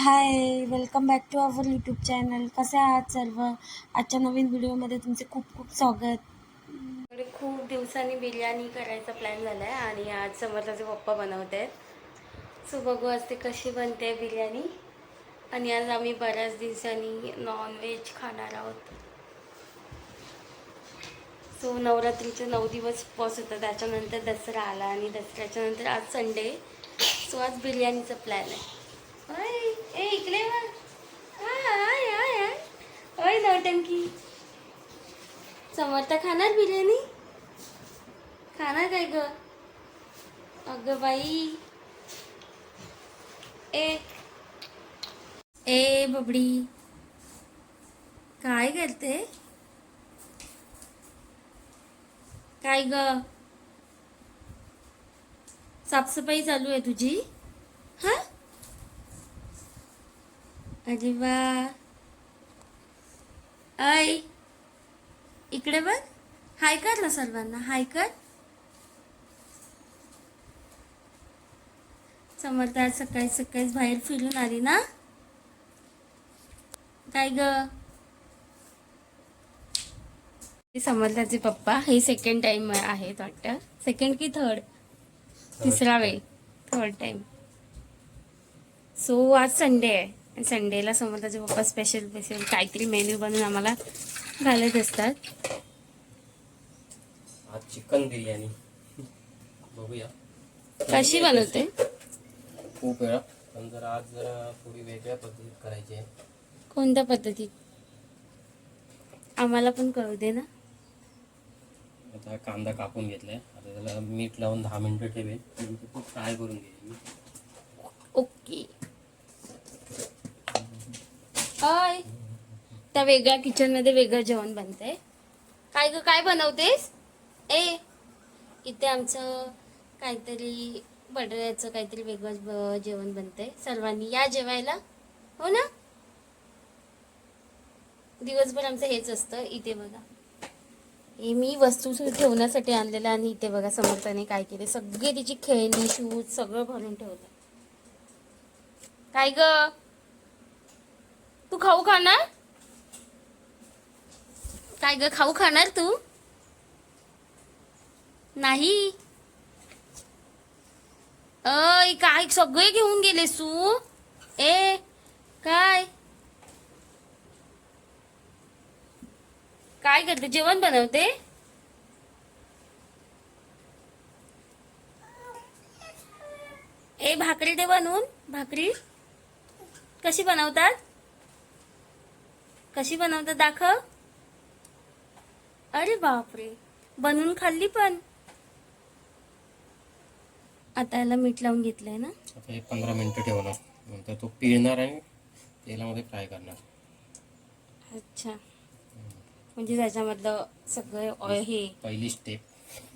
Hi welcome back to our YouTube channel कसे आहात सर्व? आजच्या नवीन व्हिडिओमध्ये तुमचे खूप खूप स्वागत. म्हणजे खूप दिवसांनी बिर्याणी करायचा प्लॅन झाला आहे आणि आज समर्थाचे पप्पा बनवत आहेत सो बघू आज ते कशी बनते बिर्याणी. आणि आज आम्ही बऱ्याच दिवसांनी नॉनव्हेज खाणार आहोत. सो नवरात्रीचे नऊ दिवस उपवास होता त्याच्यानंतर दसरा आला आणि दसऱ्याच्या नंतर आज संडे सो आज बिर्याणीचा प्लॅन आहे. ए इकडे बघ. आय, आय, आय, ओय नौटंकी समर्थ खाणार बिर्याणी? खाणार काय ग? अगं बाई. ए ए बबडी. काय करते? काय ग? साफसफाई चालू आहे तुझी हा अजिबा. ऐ इकडे बघ. हाय कर ना सर्वांना हाय कर. समर्थ आज सकाळी सकाळीच बाहेर फिरून आली ना? काय ग? समर्थाचे पप्पा हे सेकंड टाइम आहेत वाटतं. सेकंड की थर्ड तिसरा वेळ. थर्ड टाइम सो आज संडे आहे. संडेला समर्थाचे पप्पा स्पेशल स्पेशल काहीतरी मेन्यू बनवून आम्हाला घालत असतात. आज चिकन बिर्याणी. बघूया. कशी बनवते? खूप वेळा. पण जरा आज जरा थोडी वेगळ्या पद्धतीत करायची आहे. कोणत्या पद्धतीत? आम्हाला पण कळू दे ना. आता कांदा कापून घेतलाय. आता त्याला मीठ लावून दहा मिनिटं ठेवेल फ्राय करून घेईन. मी ओके. अय त्या वेगळ्या किचनमध्ये वेगळं जेवण बनतंय. काय ग काय बनवतेस? ए इथे आमचं काहीतरी बटाट्याचं काहीतरी वेगळं जेवण बनतंय. सर्वांनी या जेवायला. हो ना? दिवसभर आमचं हेच असतं. इथे बघा. हे मी वस्तू ठेवण्यासाठी आणलेलं आणि इथे बघा समर्थाने काय केले सगळे तिची खेळणी शूज सगळं भरून ठेवलं. काय ग? तू खाऊ खाणार? काय ग खाऊ खाणार तू? नाही. अय काय सगळे घेऊन गेलेस तू? ए काय? काय करते? जेवण बनवते? ए भाकरी दे बनवून. भाकरी. कशी बनवतात? कशी बनवतात दाखव. अरे बापरे बनवून खाल्ली पण. आता याला मीठ लावून घेतलंय ना. आता हे पंधरा मिनिटं ठेवणार नंतर तो पिळणार आणि तेलामध्ये फ्राय करणार. अच्छा. म्हणजे त्याच्यामधलं सगळं ऑय हे. पहिली स्टेप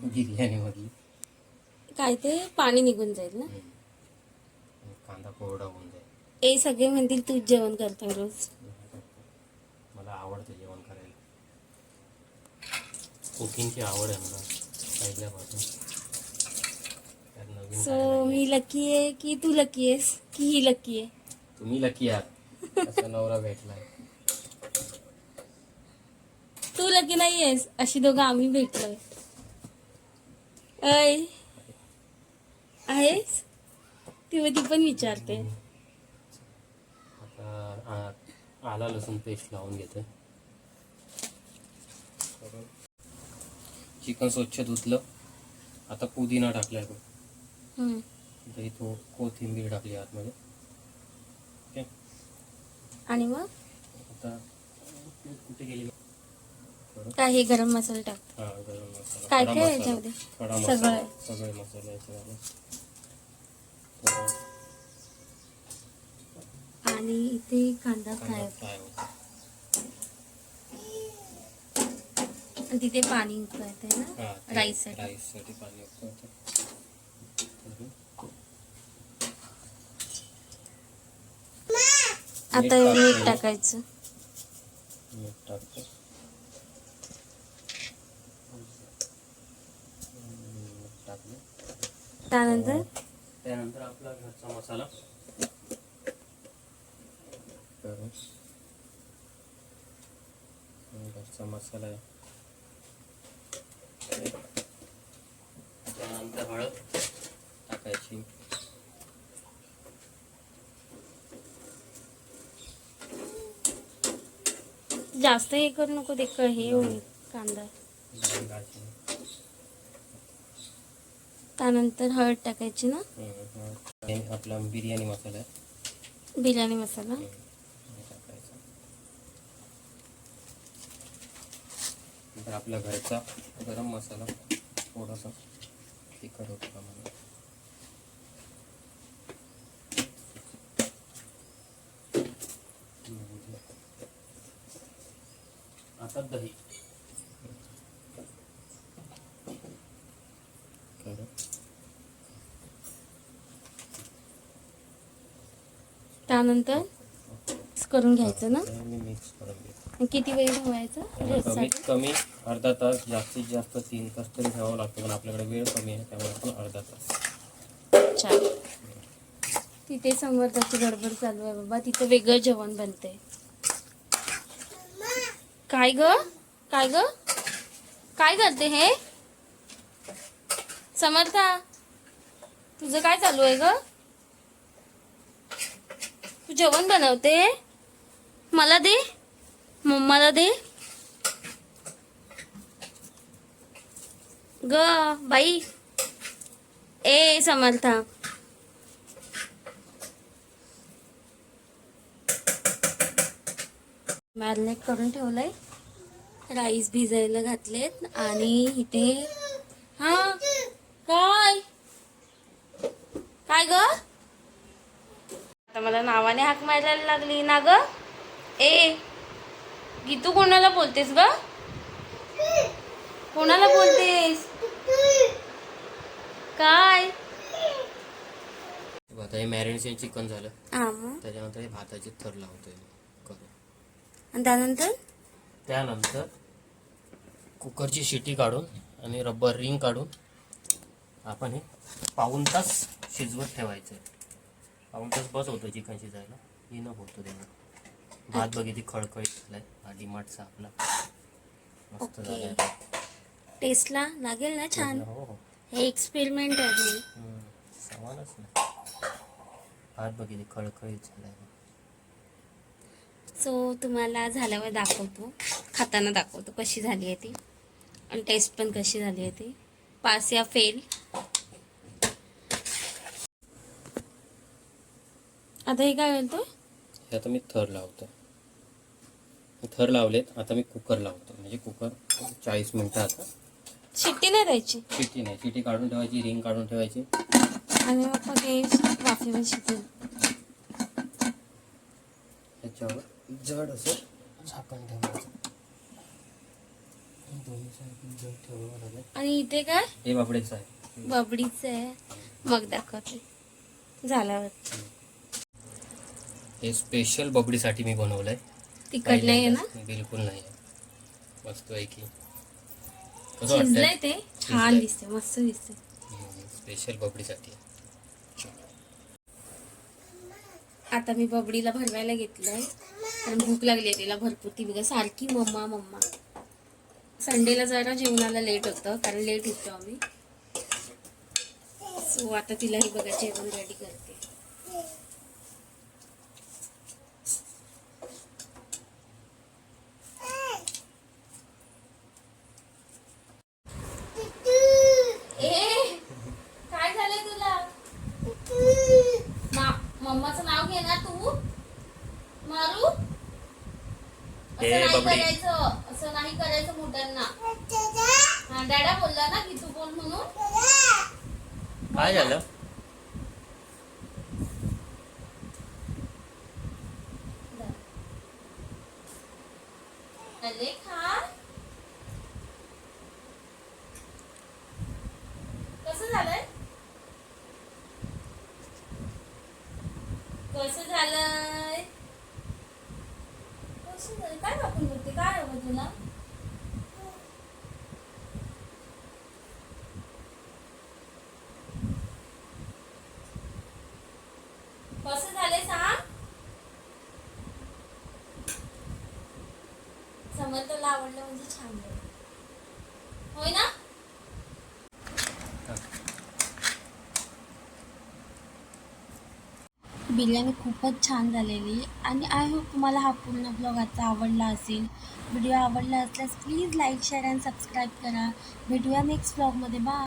बिर्याणीमधली काय ते? पाणी निघून जाईल ना. कांदा कोरडा होऊन जाईल. ए सगळे म्हणतील तूच जेवण करतो रोज. आवडतं जेवण करायला कुकिंगची आवड आहे मला पहिल्यापासून. सो मी लकी आहे की तू लकी आहेस की ही लकी आहे? तुम्ही लकी आहात. असा नवरा भेटलाय. तू लकी नाही आहेस अशी दोघं आम्ही भेटलोय. अय आहेस? ती ती पण विचारते. आता आ- आला लसूण पेस्ट लावून घेते चिकन स्वच्छ धुतलं. आता पुदिना टाकलाय हम्म. दही तो कोथिंबीर टाकली आतमध्ये. ओके. आणि मग? आता कुठे गेली थोडं काय हे गरम मसाला टाक. हा गरम मसाला. काय काय. याच्यामध्ये? खडा सगळं. मसाला. सगळे आणि इथे कांदा फ्राय होतो. तिथे पाणी उकळते हा, ना? राईससाठी राईससाठी. पाणी उकळतं. आता मीठ. टाकायचं. मीठ टाकतो. त्यानंतर? त्यानंतर आपला घरचा मसाला. घरचा मसाला आहे त्यानंतर हळद टाकायची जास्त हे करू नको ते हे होईल कांदा. त्यानंतर हळद टाकायची ना? आपला बिर्याणी मसाला. बिर्याणी मसाला हम्म, हे टाकायचा नंतर आपला घरचा गरम मसाला थोडासा तिखट होतो का मला आता दही. त्यानंतर करून घ्यायचं ना? मी मिक्स करून किती वेळ ठेवायचं? कमी अर्धा तास जास्तीत जास्त तीन तास तरी ठेवावं लागतं पण आपल्याकडे वेळ कमी आहे त्यामुळे आपण अर्धा तास. छान. तिथे समर्थाची गडबड चालू आहे बाबा तिथे वेगळं जेवण बनते काय ग? काय ग? काय करते हे? समर्था तुझं काय चालू आहे ग? तू जेवण बनवते? मला दे. मम्माला दे. ग बाई. ए समर्था. मॅरिनेट करून ठेवलंय. राईस भिजायला घातलेत आणि इथे हा काय? काय ग? आता मला नावाने हाक मारायला लागली ना ग? ए गीतू कोणाला बोलतेस ग? कोणाला बोलतेस? काय? आता हे मॅरिनेशन चिकन झालं. हा मग? त्याच्यानंतर हे भाताचे थर लावतोय मी करून. आणि त्यानंतर? त्यानंतर कुकरची शिटी काढून आणि रबर रिंग काढून आपण हे पाऊन तास शिजवत ठेवायचं. पाऊन तास बस होतं चिकन शिजायला. इनफ होतो त्याला भात बघितली खळखळीत झालाय. हा डिमार्टचा आपला. मस्त ओके. टेस्टला लागेल ना छान? हो. हो हे एक्सपेरिमेंट आहे हम्म, समानच ना भात बघितली खळखळीत झालाय. सो तुम्हाला झाल्यावर दाखवतो. खाताना दाखवतो कशी झाली आहे ती. आणि टेस्ट पण कशी झाली आहे ती. पास या फेल आता हे काय बोलतो हे आता मी थर लावतो. थर लावलेत आता मी कुकर लावतो. म्हणजे कुकर चाळीस मिनटं आता शिट्टी नाही द्यायची? शिटी नाही. शिटी काढून ठेवायची रिंग काढून ठेवायची. आणि मग हे वाफेवर शिटेल त्याच्यावर जड असं झाकण ठेवायचं. दोन्ही साईड जड ठेवावं लागेल. आणि इथे काय? हे बाबडेचं आहे. बबडीचं आहे. मग दाखवते. झाल्यावर. हे स्पेशल बबडीसाठी मी बनवलंय. तिखट नाही. आहे ना? बिलकुल नाही मस्त आहे की कसं शिजलंय वाटतंय ते. छान. दिसते मस्त दिसते स्पेशल बबडीसाठी. आता मी बबडीला भरवायला घेतलंय. कारण भूक लागली आहे तिला भरपूर. ती बघा सारखी मम्मा मम्मा. संडेला जरा जेवणाला लेट होतं कारण लेट उठतो आम्ही. सो आता तिलाही बघा जेवण रेडी करते ए काय झालंय तुला ना मम्माचं नाव घे ना तू मारू नाही बबडी. करायचं. असं नाही करायचं मोठ्यांना. हा डॅडा बोलला ना की तू बोल म्हणून. काय झालं? तुला? कसं झाले सांग? आवडलं म्हणजे छान होय ना? बिर्याणी खूपच छान झालेली आणि आय होप तुम्हाला हा पूर्ण ब्लॉग आजचा आवडला असेल. व्हिडिओ आवडला असल्यास please like share and subscribe करा. भेटूया नेक्स्ट ब्लॉगमध्ये बा